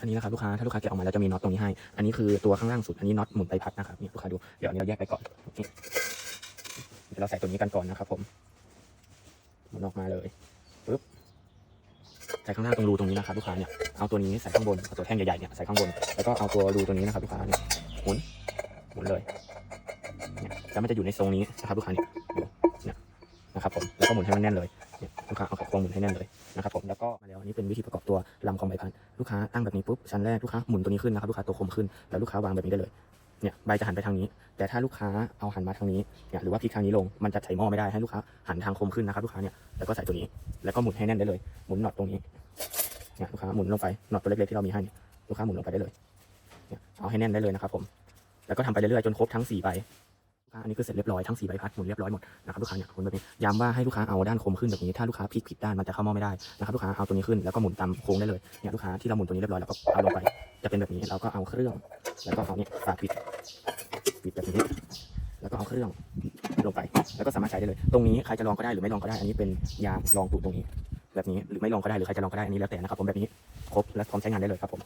อันนี้นะครับลูกค้าถ้าลูกค้าแกะออกมาแล้วจะมีน็อตตรงนี้ให้ อันนี้คือตัวข้างล่างสุด อันนี้น็อตหมุนใบพัดนะครับนี่ลูกค้าดู เดี๋ยวอันนี้เราแยกไปก่อนนี่เดี๋ยวเราใส่ตัวนี้กันก่อนนะครับผมหมุนออกมาเลยปึ๊บใส่ข้างหน้าตรงรูตรงนี้นะครับลูกค้าเนี่ย เอาตัวนี้ใส่ข้างบน เอาตัวแท่งใหญ่ๆเนี่ยใส่ข้างบน แล้วก็เอาตัวรูตัวนี้นะครับลูกค้าเนี่ยหมุน หมุนเลยเนี่ยแล้วมันจะอยู่ในทรงนี้นะครับลูกค้าเนี่ยเนี่ยนะครับผม แล้วก็หมุนให้มันแน่นเลย ลูกค้าเอาไขควงหมุนให้แน่นเลยนะครับผมแล้วก็มาแล้วอันนี้เป็นวิธีประกอบตัวลำของใบพัดลูกค้าตั้งแบบนี้ปุ๊บชั้นแรกลูกค้าหมุนตัวนี้ขึ้นนะครับลูกค้าตัวคมขึ้นแล้วลูกค้าวางแบบนี้ได้เลยเนี่ยใบจะหันไปทางนี้ แต่ถ้าลูกค้าเอาหันมาทางนี้เนี่ยหรือว่าพลิกทางนี้ลงมันจะใส่หม้อไม่ได้ให้ลูกค้าหันทางคมขึ้นนะครับลูกค้าเนี่ยแล้วก็ใส่ตัวนี้ แล้วก็หมุนให้แน่นได้เลยหมุนน็อตตรงนี้เนี่ยลูกค้าหมุนลงไปน็อตตัวเล็กๆที่เรามีให้ลูกค้าหมุนลงไปได้เลยเนี่ยเอาให้แน่นได้เลยนะครับผมแล้วก็ทำไปเรื่อยๆจนครบทั้งสี่ใบ อันนี้คือเสร็จเรียบร้อยทั้งสี่ใบพัดหมุนเรียบร้อยหมดนะครับลูกค้าเนี่ยหมุนแบบนี้ย้ำว่าให้ลูกค้าเอาด้านคมขึ้นแบบนี้ถ้าลูกค้าพลิกผิดด้านมันจะเข้าหม้อไม่ได้นะครับลูกค้าเอาตัวนี้ขึ้นแล้วก็หมุนตามโค้งได้เลยเนี่ยลูกค้าที่เราหมุนตัวนี้เรียบร้อยแล้วก็เอาลงไปจะเป็นแบบนี้เราก็เอาเครื่อง แล้วก็เอาเนี่ยฝาปิดปิดแบบนี้แล้วก็เอาเครื่องลงไป แล้วก็สามารถใช้ได้เลย ตรงนี้ใครจะลองก็ได้หรือไม่ลองก็ได้ อันนี้เป็นยางรองตูดตรงนี้ แบบนี้หรือไม่ลองก็ได้หรือใครจะลองก็ได้อันนี้แล้วแต่นะครับผมแบบนี้ครบและพร้อมใช้งานได้เลยครับผม